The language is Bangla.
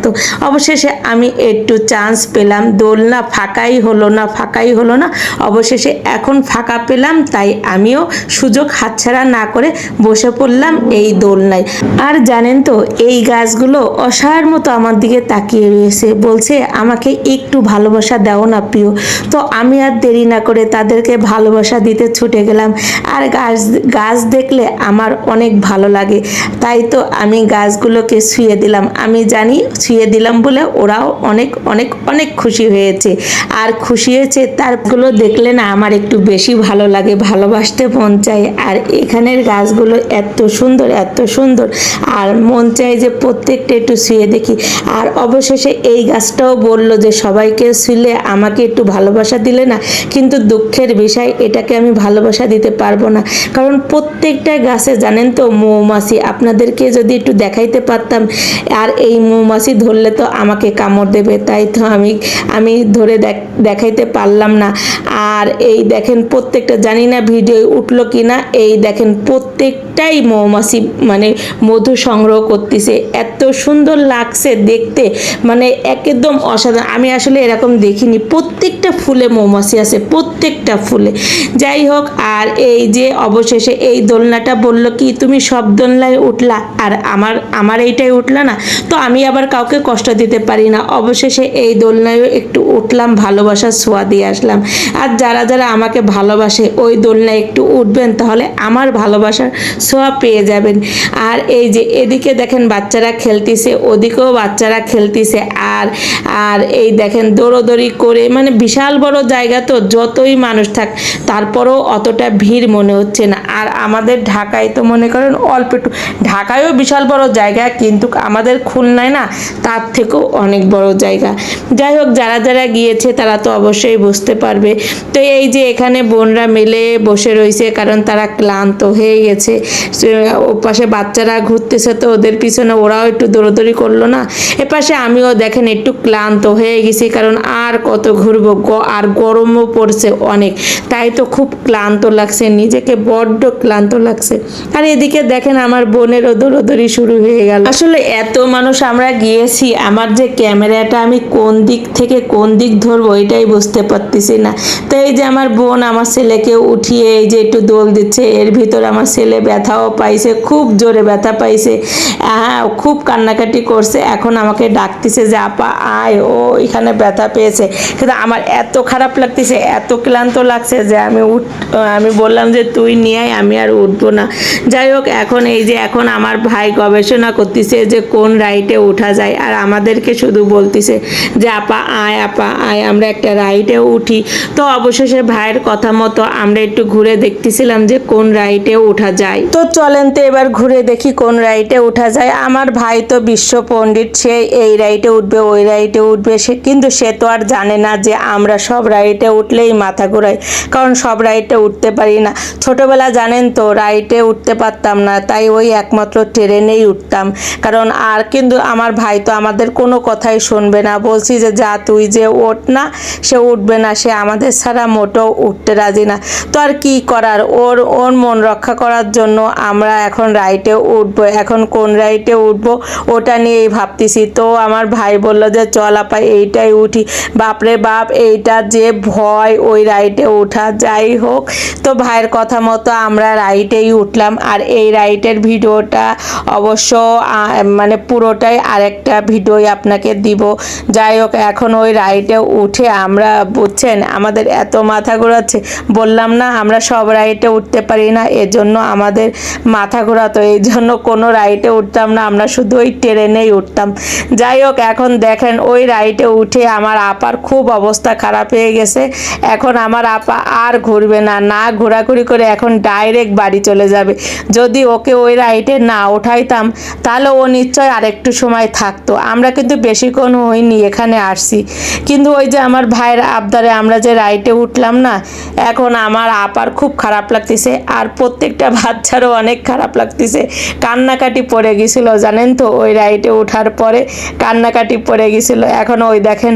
লাগতো অবশেষে আমি একটু চান্স পেলাম। দোলনা ফাঁকাই হলো না, ফাঁকাই হলো না। অবশেষে এখন ফাঁকা পেলাম, তাই আমিও সুযোগ হাতছাড়া না করে বসে পড়লাম এই দোলনায়। আর জানেন তো, এই গাছগুলো অসহায়ের মতো আমার দিকে তাকিয়ে রয়েছে। বলছে, আমাকে একটু ভালোবাসা দাও না প্রিয়। তো আমি আর দেরি না করে তাদেরকে ভালোবাসা দিতে ছুটে গেলাম। আর গাছ গাছ দেখলে আমার অনেক ভালো লাগে। তাই তো আমি গাছগুলোকে শুয়ে দিলাম। আমি জানি শুয়ে দিলাম বলে ওরাও অনেক অনেক অনেক খুশি হয়েছে। আর খুশি হয়েছে তারগুলো দেখলে না আমার একটু বেশি ভালো লাগে, ভালোবাসতে মন চায়। আর এখানের গাছগুলো এত সুন্দর এত সুন্দর। আর মন চায় যে প্রত্যেকটা একটু শুয়ে দেখি। আর অবশেষে এই গাছটাও বলল যে সবাইকে শুলে আমাকে একটু ভালোবাসা দিলে না, কিন্তু দুঃখের বিষয় এটাকে আমি ভালোবাসা দিতে পারব না। কারণ প্রত্যেকটা গাছে জানেন তো মৌমাছি, আপনাদেরকে যদি একটু দেখাইতে পারতাম, আর এই মৌমাছি ধরলে তো আমাকে কামড় দেবে, তাই তো আমি আমি ধরে দেখ- দেখাইতে পারলাম না। আর এই দেখেন প্রত্যেকটা, জানি না ভিডিও উঠল কি না এই দেখেন প্রত্যেকটাই মৌমাছি মানে মধু সংগ্রহ করতেছে। এত সুন্দর লাগছে দেখতে মানে একদম অসাধারণ। আমি আসলে এরকম দেখিনি। প্রত্যেকটা ফুলে মৌমাছি আছে, প্রত্যেকটা ফুলে। যাই হোক, আর এই যে অবশেষে এই দোলনাটা বলল কি, তুমি সব দোলনায় উঠলা, আর আমার আমার এইটাই উঠলা না? তো আমি আবার কাউকে কষ্ট দিতে পারি না। অবশেষে এই দোলনায়ও একটু উঠলাম, ভালোবাসার ছোঁয়া দিয়ে আসলাম। আর যারা যারা আমাকে ভালোবাসে, ওই দোলনায় একটু উঠবেন, তাহলে আমার ভালোবাসার ছোঁয়া পেয়ে যাবেন। আর এই যে এদিকে দেখেন বাচ্চারা খেলতেছে, ওদিকেও বাচ্চারা খেলতেছে। আর আর এই দেখেন দৌড়োদৌড়ি করে মানে বিশাল বড় জায়গা তো, যতই মানুষ থাক, তারপরেও অতটা ভিড় মনে হচ্ছে না। আর আমাদের ঢাকায় তো মনে করেন অল্প একটু, ঢাকায়ও বিশাল বড় জায়গা, কিন্তু আমাদের খুলনায় না তার থেকেও অনেক বড় জায়গা। যাই হোক, যারা যারা গিয়েছে তারা তো অবশ্যই বুঝতে পারবে। তো এই যে এখানে বোনরা মিলে বসে রয়েছে, কারণ তারা ক্লান্ত হয়ে গেছে। সে- ও পাশে বাচ্চারা ঘুরতেছে তো ওদের পিছনে ওরাও একটু দৌড়দৌড়ি করল না। এপাশে আমিও দেখেন একটু ক্লান্ত হয়ে গেছি, কারণ আর কত ঘুরবো আর গরমও পড়ছে অনেক। তাই তো খুব ক্লান্ত লাগছে, নিজেকে বড্ড ক্লান্ত লাগছে। আর এদিকে দেখেন আমার বোনেরও দৌড়দৌড়ি শুরু হয়ে গেল। আসলে এত মানুষ আমরা গিয়েছি আমার যে ক্যামেরাটা আমি কোন দিক থেকে কোন দিক ধরবো, এটাই বুঝতে পারতেছি না। তো এই যে আমার বোন আমার ছেলেকে উঠিয়ে এই যে একটু দোল দিচ্ছে, এর ভিতর আমার ছেলে ব্যথাও পাইছে, খুব জোরে ব্যথা পাইছে। হ্যাঁ খুব কান্নাকাটি করছে, এখন আমাকে ডাকতেছে যে, আপা, আয়, ও এখানে ব্যথা পেয়েছে। কিন্তু আমার এত খারাপ লাগতেছে, এত ক্লান্ত লাগছে যে আমি উঠ, আমি বললাম যে, তুই নিয়ে আমি আর উঠবো না। যাই হোক, এখন এই যে, এখন আমার ভাই গবেষণা করতেছে যে, কোন রাইটে ওঠা যায়। আর আমাদেরকে শুধু বলতেছে যে, আপা, আয় আপা, আয়, আমরা একটা রাইটে উঠি। তো অবশেষে ভাইয়ের কথা মতো আমরা একটু ঘুরে দেখতেছিলাম যে, কোন রাইটে ওঠা যায়। তো চলেন তো এবার ঘুরে দেখি কোন রাইটে ওঠা যায়। আমার ভাই তো বিশ্ব পণ্ডিত, সে এই রাইটে উঠবে, ওই রাইটে উঠবে। সে, কিন্তু সে তো আর জানে না যে, আমরা সব রাইটে উঠলেই মাথা ঘোরাই কারণ সব রাইটে উঠতে পারি না। ছোটবেলা জানেন তো রাইটে উঠতে পারতাম না, তাই ওই একমাত্র ট্রেনেই উঠতাম। কারণ আর কিন্তু আমার ভাই তো আমাদের কোনো কথাই শুনবে না। বলছি যে, যা তুই যে ওঠ না, সে উঠবে না, সে আমাদের ছাড়া মোটেও উঠতে রাজি না। তো আর কি করার? ওর ওর মন রক্ষা করার জন্য আমরা এখন রাইটে উঠবো। এখন কোন রাইটে উঠবো? ওটা নিয়েই ভাবতেছি। তো আমার ভাই বলল যে, চল আপা, এইটাই উঠি। বাপরে বাপ, এইটা যে ভয় ওই রাইটে ওঠা। যাই হোক, তো ভাইয়ের কথা মতো আমরা রাইটেই উঠলাম। আর এই রাইটের ভিডিওটা অবশ্য মানে পুরোটাই আরেকটা ভিডিওই আপনাকে দিব। যাই হোক, এখন ওই রাইটে উঠে আমরা বুঝছেন আমাদের এত মাথা ঘোরাচ্ছে। বললাম, না, আমরা সব রাইটে উঠতে পারি না, এজন্য আমাদের মাথা ঘোরাতো এই জন্য কোনো রাইটে উঠতাম না, আমরা শুধু ওই ট্রেনেই উঠতাম। যাই হোক, এখন দেখেন, ওই রাইটে উঠে আমার আপার খুব অবস্থা খারাপ হয়ে গেছে। এখন আমার আপা আর ঘুরবে না না ঘোরাঘুরি করে এখন ডাইরেক্ট বাড়ি চলে যাবে। যদি ওকে ওই রাইটে না ওঠাইতাম তাহলে ও নিশ্চয় আরেকটু সময় থাকতো। আমরা কিন্তু বেশিক্ষণ হইনি এখানে আসছি। কিন্তু ওই যে আমার ভাইয়ের আবদারে আমরা যে রাইটে উঠলাম না, এখন আমার আপার খুব খারাপ লাগতেছে আর প্রত্যেকটা বাচ্চারও অনেক খারাপ লাগতেছে। কান্নাকাটি পড়ে গেছিল, জানেন তো? ওই রাইটে ওঠার পরে কান্নাকাটি পড়ে গেছিল, এখন ওই দেখেন।